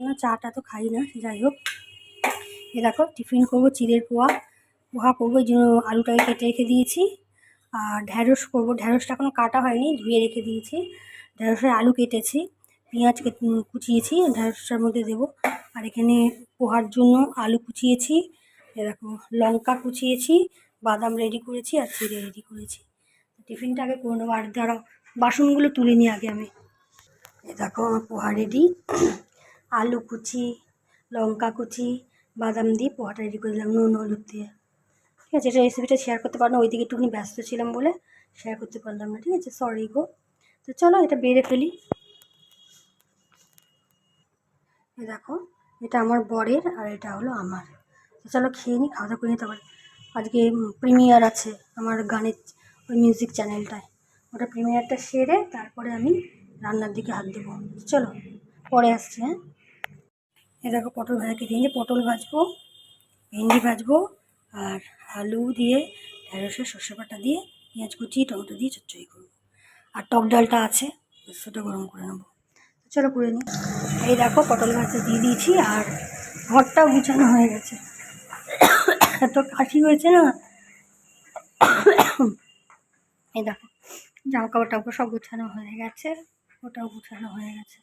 না, চাটা তো খাই না, যাই হোক। এ দেখো, টিফিন করব, চিড়ের পোয়া। পোহা করব, এই জন্য আলুটাকে কেটে রেখে দিয়েছি। আর ঢ্যাঁড়স করব, ঢ্যাঁড়সটা এখনও কাটা হয়নি, ধুয়ে রেখে দিয়েছি। ঢ্যাঁড়সের আলু কেটেছি, পেঁয়াজ কুচিয়েছি, ঢ্যাঁড়সটার মধ্যে দেবো। আর এখানে পোহার জন্য আলু কুচিয়েছি, এ দেখো, লঙ্কা কুচিয়েছি, বাদাম রেডি করেছি, আর চিড়ে রেডি করেছি। টিফিনটা আগে করে নেব, আর দাঁড়াও, বাসনগুলো তুলে নিই আগে আমি। এ দেখো, আমার পোহা রেডি আলু কুচি, লঙ্কা কুচি, বাদাম দিয়ে পোহাটা রেডি করে দিলাম, নুন, হলুদ দিয়ে। ঠিক আছে, এটা রেসিপিটা শেয়ার করতে পারলাম ওইদিকে একটুখানি ব্যস্ত ছিলাম বলে শেয়ার করতে পারলাম না, ঠিক আছে? সরি গো। তো চলো, এটা বেড়ে ফেলি। দেখো, এটা আমার বরের আর এটা হলো আমার। তো চলো, খেয়ে নিই খাওয়া দাওয়া করে নিতে পারি আজকে প্রিমিয়ার আছে আমার গানের ওই মিউজিক চ্যানেলটায় ওটা প্রিমিয়ারটা সেরে তারপরে আমি রান্নার দিকে হাত দেবো। চলো, পরে আসছি হ্যাঁ? এ দেখো পটল ভাজা কেটে নিয়ে পটল ভাজবো, ভেন্ডি ভাজবো আর আলু দিয়ে ঢেঁড়সের সর্ষে বাটা দিয়ে পেঁয়াজ কুচি, টমেটো দিয়ে চচ্চড়ি করব। আর টক ডালটা আছে, সেটা গরম করে নেব। চলো করে নিই। এই দেখো পটল ভাজা দিয়ে দিয়েছি আর ঘরটাও গুছানো হয়ে গেছে। এত কাশি হয়েছে না। এই দেখো জামা কাপড় টাপড় সব গোছানো হয়ে গেছে ওটাও গোছানো হয়ে গেছে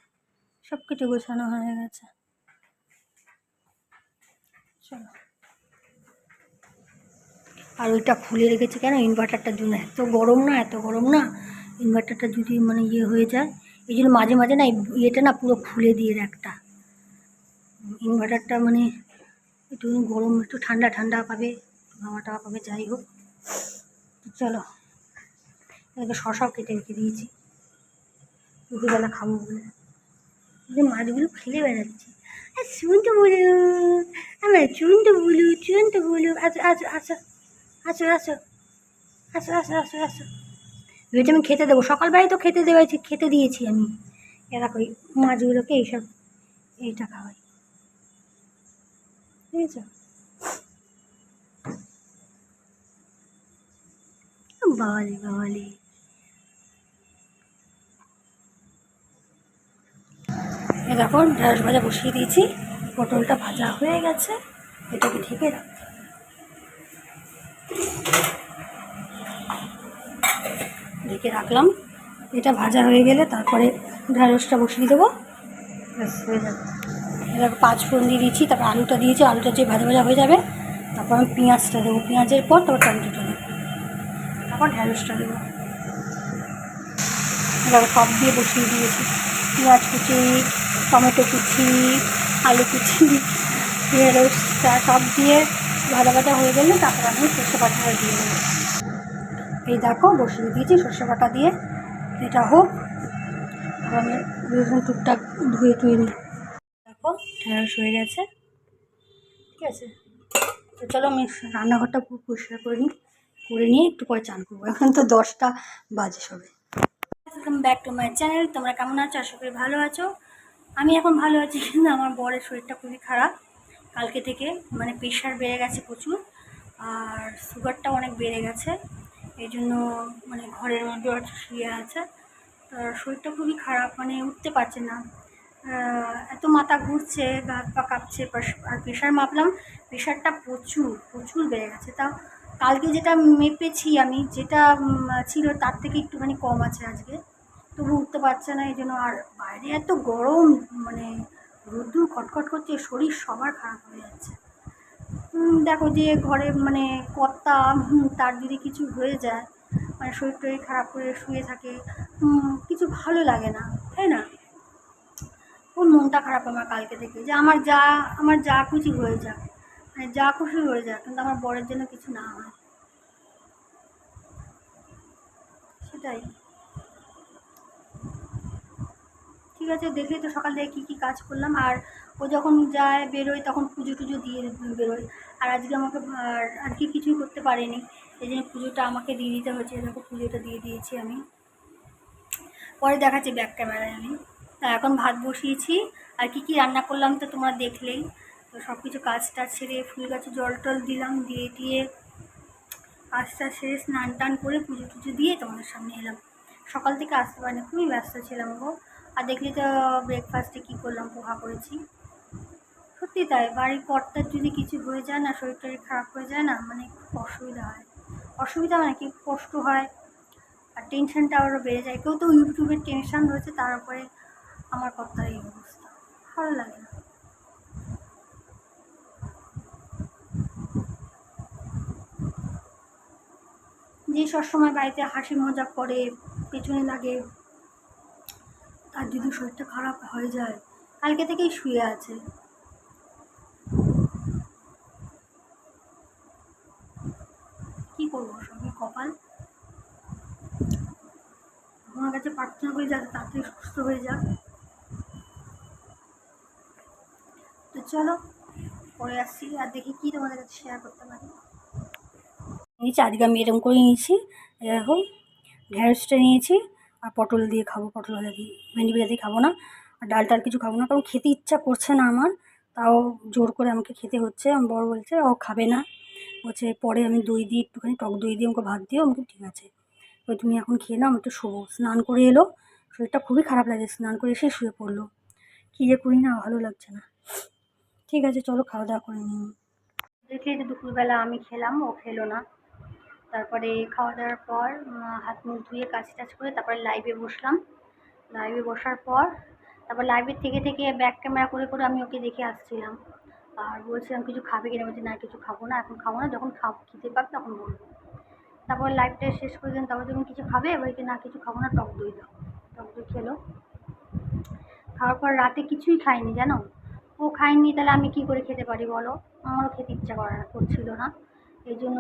সব কিছু গোছানো হয়ে গেছে। চলো। আর ওইটা খুলে রেখেছে কেন? ইনভার্টারটার জন্য এত গরম না, এত গরম না। ইনভার্টারটা যদি মানে ইয়ে হয়ে যায়, এই জন্য মাঝে মাঝে না ইয়েটা না পুরো খুলে দিয়ে একটা। ইনভার্টারটা মানে একটু গরম, একটু ঠান্ডা ঠান্ডা পাবে, হাওয়া টাওয়া পাবে, যাই হোক। চলো এদিকে শশাও কেটে রেখে দিয়েছি। দুপুরবেলা খাব বলে। মাছগুলো ফেলে বেড়াচ্ছি। শুনতে বলো আমার চুনতে বলো চুনতে বলো। আচ্ছা আচ্ছা আচ্ছা আসো আসো আসো আসো আসো আসো। ভেবেছি আমি খেতে দেবো। সকালবেলায় তো খেতে দেওয়াইছি খেতে দিয়েছি আমি। এরকম মাছগুলোকে এইসব, এইটা খাওয়াই ঠিক আছে বাবালি এ দেখো ঢেঁড়স ভাজা বসিয়ে দিয়েছি। পটলটা ভাজা হয়ে গেছে। এটাকে ঢেকে রাখ। ঢেকে রাখলাম। এটা ভাজা হয়ে গেলে তারপরে ঢ্যাঁড়সটা বসিয়ে দেবো। ব্যাস হয়ে যাবে। এবার পাঁচ ফোড়ন দিয়ে দিয়েছি তারপর আলুটা দিয়েছি। আলুটা যে ভাজা ভাজা হয়ে যাবে তারপর আমি পেঁয়াজটা দেবো। পেঁয়াজের পর তারপর টমেটোটা দেবো। তারপর ঢ্যাঁড়সটা দেবো। এবার সব দিয়ে বসিয়ে দিয়েছি। পেঁয়াজ কুচি টমেটো কুচি, আলু কুচি ঢেঁড়সটা সব দিয়ে ভাজা ভাজা হয়ে গেলে তারপর আমি সর্ষে বাটাটা দিয়ে এই দেখো, বসিয়ে দিয়েছি সর্ষে বাটা দিয়ে। এটা হোক আমি রসুন টুকটাক ধুয়ে টুয়ে নিই। দেখো, ঢেঁড়স হয়ে গেছে। ঠিক আছে? তো চলো আমি রান্নাঘরটা পুরো পরিষ্কার করে নিই, করে নিয়ে একটু পরে চান করব। এখন তো দশটা বাজে সবে। Welcome back to my channel তোমরা কেমন আছো? আশা করি ভালো আছো। আমি এখন ভালো আছি কিন্তু আমার বরের শরীরটা খুবই খারাপ। কালকে থেকে মানে প্রেশার বেড়ে গেছে প্রচুর, আর সুগারটাও অনেক বেড়ে গেছে। এই জন্য মানে ঘরের মধ্যে শুয়ে আছে। শরীরটা খুবই খারাপ মানে উঠতে পারছে না। এত মাথা ঘুরছে, গা পা কাঁপছে আর প্রেশার মাপলাম প্রেশারটা প্রচুর প্রচুর বেড়ে গেছে। তাও কালকে যেটা মেপেছি আমি, যেটা ছিল তার থেকে একটুখানি কম আছে আজকে। তবু উঠতে পারছে না এই জন্য আর বাইরে এত গরম মানে রোদ্দুর খটখট করছে, শরীর সবার খারাপ হয়ে যাচ্ছে। দেখো যে ঘরে মানে কর্তা তার যদি কিছু হয়ে যায় মানে শরীর টরীর খারাপ করে শুয়ে থাকে কিছু ভালো লাগে না, তাই না? খুব মনটা খারাপ আমার কালকে থেকে, যে আমার যা আমার যা খুশি হয়ে যাক মানে যা খুশি হয়ে যাক, কিন্তু আমার বরের জন্য কিছু না হয়। সেটাই। ঠিক আছে দেখলেই তো সকাল থেকে কী কী কাজ করলাম। আর ও যখন যায় বেরোয়, তখন পুজো টুজো দিয়ে বেরোয়। আর আজকে আমাকে, আর আজকে কিছুই করতে পারেনি। এই জন্য পুজোটা আমাকে দিয়ে দিতে হয়েছে। দেখো, পুজোটা দিয়ে দিয়েছি আমি। পরে দেখাচ্ছি ব্যাক ক্যামেরায় আমি। তা এখন ভাত বসিয়েছি। আর কি কি রান্না করলাম তো তোমরা দেখলেই। তো সব কিছু কাজ টাজ সেরে ফুল গাছে জল টল দিলাম। দিয়ে দিয়ে কাজটা সেরে স্নান টান করে পুজো টুজো দিয়ে তোমাদের সামনে এলাম। সকাল থেকে আসতে পারিনি। খুবই ব্যস্ত ছিলাম গো। আর দেখলি তো ব্রেকফাস্টে কী করলাম, পোহা করেছি। সত্যি তাই, বাড়ির কর্তার যদি কিছু হয়ে যায় না শরীর টরীর খারাপ হয়ে যায় না মানে খুব অসুবিধা হয়। অসুবিধা মানে কি? কষ্ট হয় আর টেনশনটা আরও বেড়ে যায়। কেউ তো ইউটিউবের টেনশন রয়েছে, তার উপরে আমার কর্তার এই অবস্থা। ভালো লাগে না। যে সবসময় বাড়িতে হাসি মজা করে, পেছনে লাগে যদি শরীরটা খারাপ হয়ে যায়, কালকে থেকেই শুয়ে আছে। কি করব সবই কপাল? আমার কাছে প্রার্থনা করি যাতে তাড়াতাড়ি সুস্থ হয়ে যাক। তো চলো, পরে আসছি আর দেখি কি তোমাদের কাছে শেয়ার করতে পারি। নিয়েছি আজকে আমি এরকম করে নিয়েছি দেখো ঢ্যাঁড়সটা নিয়েছি। আর পটল দিয়ে খাব, পটল ভাজা দিয়ে, ভেন্ডি ভাজা দিয়ে খাব না, আর ডাল টাল কিছু খাব না, কারণ খেতে ইচ্ছা করছে না আমার, তাও জোর করে আমাকে খেতে হচ্ছে, আমার বড় বলছে, ও খাবে না, বলছে পরে আমি দই দিয়ে একটুখানি টক দই দিয়ে আমাকে ভাত দিও আমাকে ঠিক আছে, তো তুমি এখন খেয়ে নাও, আমি একটু শোবো, স্নান করে এলো, শরীরটা খুবই খারাপ লাগে, স্নান করে এসে শুয়ে পড়ল, কী যে করি না, ভালো লাগছে না, ঠিক আছে, চলো খাওয়া দাওয়া করে নিই। দেখলে দুপুরবেলা আমি খেলাম, ও খেলো না তারপরে খাওয়া দাওয়ার পর হাত মুখ ধুয়ে কাজ টাজ করে তারপরে লাইভে বসলাম। লাইভে বসার পর, তারপর লাইভের থেকে থেকে ব্যাক ক্যামেরা করে করে আমি ওকে দেখে আসছিলাম। আর বলছিলাম, কিছু খাবে কিনা? বলছি, না, কিছু খাব না, এখন খাব না, যখন খাব, খেতে পাক তখন বলব। তারপর লাইভটা শেষ করে দিলাম। তারপর তুমি কিছু খাবে? বলছে না, কিছু খাব না, টক দই দাও। টক দই খেলো। খাওয়ার পর রাতে কিছুই খাইনি, জানো? ও খায়নি, তাহলে আমি কি করে খেতে পারি বলো? আমারও খেতে ইচ্ছা করে না করছিল না। এই জন্য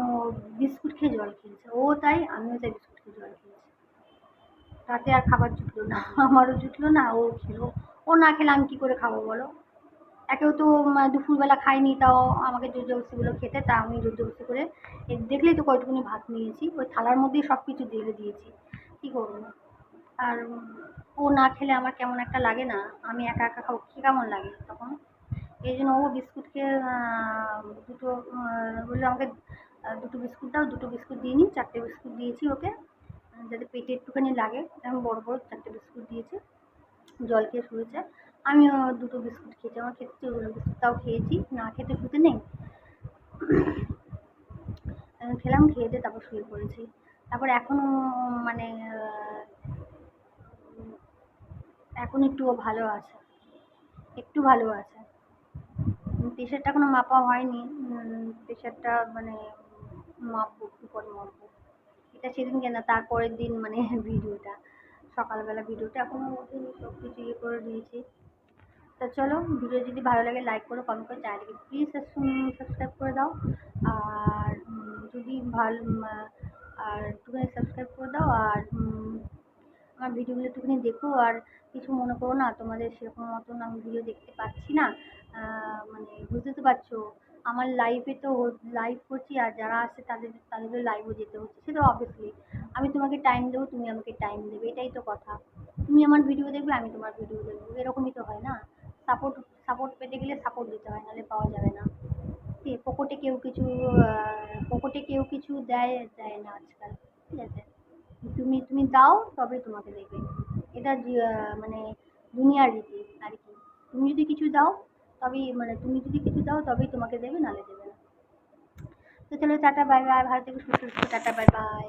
বিস্কুট খেয়ে জল খেয়েছে। ও তাই, আমিও তাই বিস্কুট খেয়ে জল খেয়েছি। রাতে আর খাবার জুটলো না, আমারও জুটলো না, ও খেলো। ও না খেলে আমি কী করে খাব বলো? একেও তো দুপুরবেলা খাইনি তাও আমাকে জোর জবরদস্তিগুলো খেতে, তা আমি জোর জবরদস্তি করে দেখলেই তো কয়টুকুনি ভাত নিয়েছি। ওই থালার মধ্যেই সব কিছু ঢেলে দিয়েছি। কী করব? আর ও না খেলে আমার কেমন একটা লাগে না, আমি একা একা খাব, কী কেমন লাগে তখন? এই জন্য ও বিস্কুট খেয়ে আহ, দুটো বলল আমাকে দুটো বিস্কুট দাও দুটো বিস্কুট দিইনি চারটে বিস্কুট দিয়েছি ওকে যাতে পেটে একটুখানি লাগে। আমি বড় বড় চারটে বিস্কুট দিয়েছি জল খেয়ে শুয়েছে। আমিও দুটো বিস্কুট খেয়েছি আমার খেতে করল বিস্কুটটাও খেয়েছি না খেতে শুতে নেই। খেলাম খেয়ে দিয়ে তারপর শুয়ে পড়েছি। তারপর এখনও মানে এখন একটু ও ভালো আছে একটু ভালো আছে। প্রেশারটা এখনও মাপা হয়নি। প্রেশারটা মানে মাপবো একটু করে মাপবো? এটা সেদিনকে না, তারপরের দিন মানে ভিডিওটা, সকালবেলা ভিডিওটা এখনও ওঠেনি সব কিছু ইয়ে করে দিয়েছি। তা চলো, ভিডিও যদি ভালো লাগে লাইক করো কমেন্ট করে চ্যানেলটিকে প্লিজ সাবস্ক্রাইব করে দাও। আর যদি ভালো আর একটুখানি সাবস্ক্রাইব করে দাও, আর আমার ভিডিওগুলো একটুখানি দেখো। আর কিছু মনে করো না, তোমাদের সেরকম মতন আমি ভিডিও দেখতে পাচ্ছি না। মানে বুঝতে তো পারছ? আমার লাইভে তো লাইভ করছি আর যারা আছে তাদের, তাদেরও লাইভও যেতে হচ্ছে। সেটা অবভিয়াসলি আমি তোমাকে টাইম দেবো, তুমি আমাকে টাইম দেবে। এটাই তো কথা। তুমি আমার ভিডিও দেখবে, আমি তোমার ভিডিও দেখব। এরকমই তো হয় না। সাপোর্ট সাপোর্ট পেতে গেলে সাপোর্ট দিতে হয়, নাহলে পাওয়া যাবে না। ঠিক পকেটে কেউ কিছু পকেটে কেউ কিছু দেয় দেয় না আজকাল। ঠিক আছে? তুমি তুমি দাও, তবেই তোমাকে দেবে এটা মানে দুনিয়ার রীতি আর কি। তুমি যদি কিছু দাও তবেই মানে তুমি যদি কিছু দাও তবেই তোমাকে দেবে, নাহলে দেবে না। তো চলো টাটা বাই বাই ভালো থেকে, সুস্থ টাটা বাই বাই